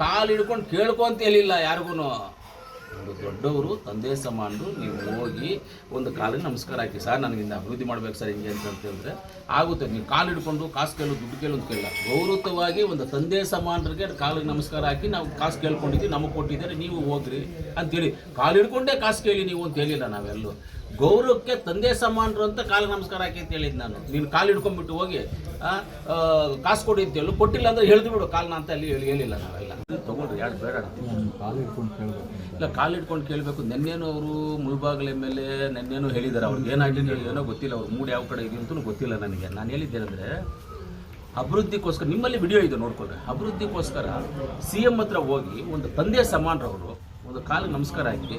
ಕಾಲು ಹಿಡ್ಕೊಂಡು ಕೇಳ್ಕೊಂತ ಹೇಳಿಲ್ಲ ಯಾರಿಗೂ ದೊಡ್ಡವರು, ತಂದೆ ಸಮಾನರು, ನೀವು ಹೋಗಿ ಒಂದು ಕಾಲಿಗೆ ನಮಸ್ಕಾರ ಹಾಕಿ. ಸರ್ ನನಗಿಂದ ಅಭಿವೃದ್ಧಿ ಮಾಡ್ಬೇಕು ಸರ್ ಹಿಂಗೆ ಅಂತ ಹೇಳಿದ್ರೆ ಆಗುತ್ತೆ. ನೀವು ಕಾಲು ಹಿಡ್ಕೊಂಡು ಕಾಸು ಕೇಳು, ದುಡ್ಡು ಕೇಳು ಅಂತ ಕೇಳಿಲ್ಲ. ಗೌರವವಾಗಿ ಒಂದು ತಂದೆ ಸಮಾನರಿಗೆ ಕಾಲಿಗೆ ನಮಸ್ಕಾರ ಹಾಕಿ ನಾವು ಕಾಸು ಕೇಳ್ಕೊಂಡಿದ್ದೀವಿ, ನಮಗೆ ಕೊಟ್ಟಿದ್ದಾರೆ, ನೀವು ಹೋಗ್ರಿ ಅಂತೇಳಿ ಕಾಲು ಹಿಡ್ಕೊಂಡೇ ಕಾಸು ಕೇಳಿ ನೀವು ಅಂತ ಹೇಳಿಲ್ಲ ನಾವೆಲ್ಲೂ ಗೌರವಕ್ಕೆ ತಂದೆ ಸಮಾನರು ಅಂತ ಕಾಲಿಗೆ ನಮಸ್ಕಾರ ಹಾಕಿ ಅಂತ ಹೇಳಿದ್ದು ನಾನು. ನೀನು ಕಾಲು ಹಿಡ್ಕೊಂಡ್ಬಿಟ್ಟು ಹೋಗಿ ಕಾಸು ಕೊಡಿ ಅಂತ ಹೇಳು. ಕೊಟ್ಟಿಲ್ಲ ಅಂದ್ರೆ ಹೇಳ್ದು ಬಿಡು. ಕಾಲ್ನ ಅಂತ ಅಲ್ಲಿ ಹೇಳಿ ಹೇಳಿಲ್ಲ ನಾವೆಲ್ಲ ತಗೊಂಡ್ರಿ ಯಾರು ಬೇಡ. ಕಾಲು ಹಿಡ್ಕೊಂಡು ಕೇಳಬೇಕು. ಇಲ್ಲ ಕಾಲು ಹಿಡ್ಕೊಂಡು ಕೇಳಬೇಕು. ನೆನ್ನೇನು ಅವರು ಮುಳ್ಬಾಗ್ಲ ಮೇಲೆ ನೆನ್ನೇನು ಹೇಳಿದ್ದಾರೆ ಅವ್ರಿಗೆ ಏನಾಗಿದೆ ಏನೋ ಗೊತ್ತಿಲ್ಲ. ಅವ್ರು ಮೂಡ್ ಯಾವ ಕಡೆ ಇದೆ ಅಂತಲೂ ಗೊತ್ತಿಲ್ಲ ನನಗೆ. ನಾನು ಹೇಳಿದ್ದೇನೆಂದರೆ ಅಭಿವೃದ್ಧಿಗೋಸ್ಕರ ನಿಮ್ಮಲ್ಲಿ ವಿಡಿಯೋ ಇದೆ ನೋಡ್ಕೊಂಡ್ರೆ. ಅಭಿವೃದ್ಧಿಗೋಸ್ಕರ ಸಿ ಎಂ ಹತ್ರ ಹೋಗಿ ಒಂದು ತಂದೆ ಸಮಾನರವರು ಒಂದು ಕಾಲಿಗೆ ನಮಸ್ಕಾರ ಹಾಕಿ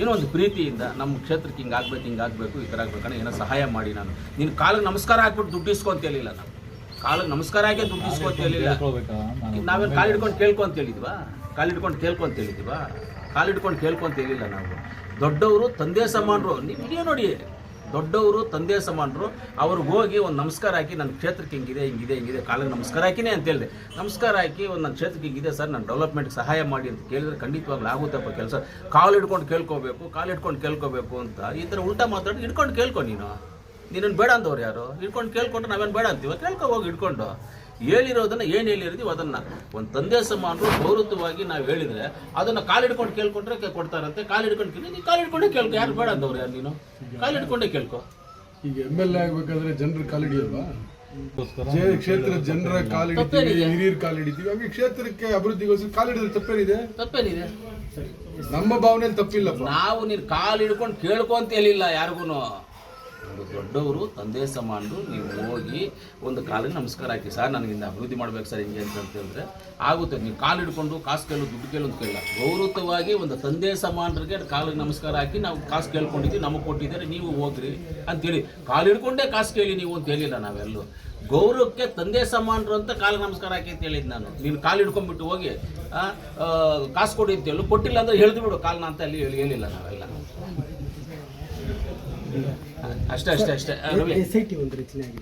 ಏನೋ ಒಂದು ಪ್ರೀತಿಯಿಂದ ನಮ್ಮ ಕ್ಷೇತ್ರಕ್ಕೆ ಹಿಂಗೆ ಆಗ್ಬೇಕು ಹಿಂಗೆ ಆಗಬೇಕು ಈ ಥರ ಆಗ್ಬೇಕಂದ್ರೆ ಏನೋ ಸಹಾಯ ಮಾಡಿ ನಾನು. ನೀನು ಕಾಲಿಗೆ ನಮಸ್ಕಾರ ಹಾಕ್ಬಿಟ್ಟು ದುಡ್ಡು ಇಸ್ಕೊಂತೇಳಿಲ್ಲ ನಾನು. ಕಾಲಿಗೆ ನಮಸ್ಕಾರ ಹಾಕಿ ದುಡ್ಡು ಇಸ್ಕೊಂತೇಳಿಲ್ಲ ನಾವೇನು ಕಾಲು ಹಿಡ್ಕೊಂಡು ಕೇಳ್ಕೊಂತ ಹೇಳಿದ್ವಾ? ಕಾಲು ಹಿಡ್ಕೊಂಡು ಕೇಳ್ಕೊಂತ ಹೇಳಿದ್ವಾ? ಕಾಲು ಹಿಡ್ಕೊಂಡು ಕೇಳ್ಕೊಂತ ಹೇಳಿಲ್ಲ ನಾವು. ದೊಡ್ಡವರು ತಂದೆ ಸಮಾನರು. ನೀವು ನೋಡಿ. ದೊಡ್ಡವರು, ತಂದೆ ಸಮಾನರು, ಅವ್ರಿಗೆ ಹೋಗಿ ಒಂದು ನಮಸ್ಕಾರ ಹಾಕಿ ನನ್ನ ಕ್ಷೇತ್ರಕ್ಕೆ ಹಿಂಗಿದೆ ಹಿಂಗಿದೆ ಹಿಂಗಿದೆ ಕಾಲಿಗೆ ನಮಸ್ಕಾರ ಹಾಕಿನೇ ಅಂತ ಹೇಳಿದೆ. ನಮಸ್ಕಾರ ಹಾಕಿ ಒಂದು ನನ್ನ ಕ್ಷೇತ್ರಕ್ಕೆ ಹಿಂಗಿದೆ ಸರ್, ನಾನು ಡೆವಲಪ್ಮೆಂಟ್ಗೆ ಸಹಾಯ ಮಾಡಿ ಅಂತ ಕೇಳಿದ್ರೆ ಖಂಡಿತವಾಗ್ಲೂ ಆಗುತ್ತಪ್ಪ ಕೆಲಸ. ಕಾಲು ಹಿಡ್ಕೊಂಡು ಕೇಳ್ಕೋಬೇಕು, ಕಾಲು ಹಿಡ್ಕೊಂಡು ಕೇಳ್ಕೋಬೇಕು ಅಂತ ಈ ಥರ ಉಲ್ಟಾ ಮಾತಾಡಿ ಹಿಡ್ಕೊಂಡು ಕೇಳ್ಕೊ ನೀನು. ನೀನನ್ನು ಬೇಡ ಅಂತವ್ರು ಯಾರು? ಹಿಡ್ಕೊಂಡು ಕೇಳ್ಕೊಂಡ್ರೆ ನಾವೇನು ಬೇಡ ಅಂತೀವ? ಕೇಳ್ಕೊ ಹೋಗಿ ಹಿಡ್ಕೊಂಡು. ಹೇಳಿರೋದನ್ನ ಏನು ಹೇಳಿರ್ತೀವಿ ಅದನ್ನ. ಒಂದು ತಂದೆ ಸಮಾನರು ಗೌರವವಾಗಿ ನಾವು ಹೇಳಿದ್ರೆ ಅದನ್ನ ಕಾಲು ಹಿಡ್ಕೊಂಡು ಕೇಳ್ಕೊಂಡ್ರೆ ಕೆ- ಕೊಡ್ತಾರಂತೆ. ಕಾಲು ಹಿಡ್ಕೊಂಡು ಕೇಳಿ ನೀನು ಕಾಲು ಹಿಡ್ಕೊಂಡೇ ಕೇಳ್ಕೊ. ಯಾರು ಬೇಡ ಅಂದವ್ರೆ ಯಾರು ನೀನು? ಕಾಲು ಹಿಡ್ಕೊಂಡೇ ಕೇಳ್ಕೊ. ಈಗ ಎಂ ಎಲ್ ಎ ಆಗ್ಬೇಕಾದ್ರೆ ಜನರ ಕಾಲಿಡಿಯಲ್ವಾ? ಕ್ಷೇತ್ರ ಜನರ ಕಾಲಿಡಿತೀವಿ ಹಿರಿಯರ್ ಕಾಲಿಡಿತೀವಿ. ಹಾಗೆ ಕ್ಷೇತ್ರಕ್ಕೆ ಅಭಿವೃದ್ಧಿಗೋಸ್ಕರ ಕಾಲಿಡಿದ್ರೆ ತಪ್ಪೇನಿದೆ? ತಪ್ಪೇನಿದೆ. ನಮ್ಮ ಭಾವನೆಯಲ್ಲಿ ತಪ್ಪಿಲ್ಲ ನಾವು ನೀನು ಕಾಲು ಹಿಡ್ಕೊಂಡು ಕೇಳ್ಕೊಂತ ಹೇಳಿಲ್ಲ ಯಾರಿಗೂ ಒಂದು ದೊಡ್ಡವರು, ತಂದೆ ಸಮಾನರು, ನೀವು ಹೋಗಿ ಒಂದು ಕಾಲಿಗೆ ನಮಸ್ಕಾರ ಹಾಕಿ. ಸರ್ ನನಗಿಂದ ಅಭಿವೃದ್ಧಿ ಮಾಡ್ಬೇಕು ಸರ್, ಹಿಂಗೆ ಅಂತ ಹೇಳಿದ್ರೆ ಆಗುತ್ತೆ. ನೀವು ಕಾಲು ಹಿಡ್ಕೊಂಡು, ಕಾಸು ಕೇಳು ದುಡ್ಡು ಕೇಳು ಅಂತ ಕೇಳಿಲ್ಲ. ಗೌರವವಾಗಿ ಒಂದು ತಂದೆ ಸಮಾನರಿಗೆ ಕಾಲಿಗೆ ನಮಸ್ಕಾರ ಹಾಕಿ ನಾವು ಕಾಸು ಕೇಳ್ಕೊಂಡಿದ್ವಿ, ನಮಗೆ ಕೊಟ್ಟಿದ್ದಾರೆ, ನೀವು ಹೋಗ್ರಿ ಅಂತೇಳಿ. ಕಾಲು ಹಿಡ್ಕೊಂಡೇ ಕಾಸು ಕೇಳಿ ನೀವು ಅಂತ ಹೇಳಿಲ್ಲ ನಾವೆಲ್ಲೂ ಗೌರವಕ್ಕೆ ತಂದೆ ಸಮಾನರು ಅಂತ ಕಾಲಿಗೆ ನಮಸ್ಕಾರ ಹಾಕಿ ಅಂತ ಹೇಳಿದ್ದು ನಾನು. ನೀನು ಕಾಲು ಹಿಡ್ಕೊಂಡ್ಬಿಟ್ಟು ಹೋಗಿ ಕಾಸು ಕೊಡಿ ಅಂತ ಹೇಳು ಕೊಟ್ಟಿಲ್ಲ ಅಂದ್ರೆ ಹೇಳಿದ್ಬಿಡು ಬಿಡು. ಕಾಲ್ನ ಅಂತ ಅಲ್ಲಿ ಹೇಳಿ ಹೇಳಿಲ್ಲ ನಾವೆಲ್ಲ. ಅಷ್ಟೇ ಅಷ್ಟೇ ಅಷ್ಟೇ ಆ, ರವಿ ಎಸ್ ಐ ಟಿ ಒಂದು ರಚನೆ ಆಗಿದೆ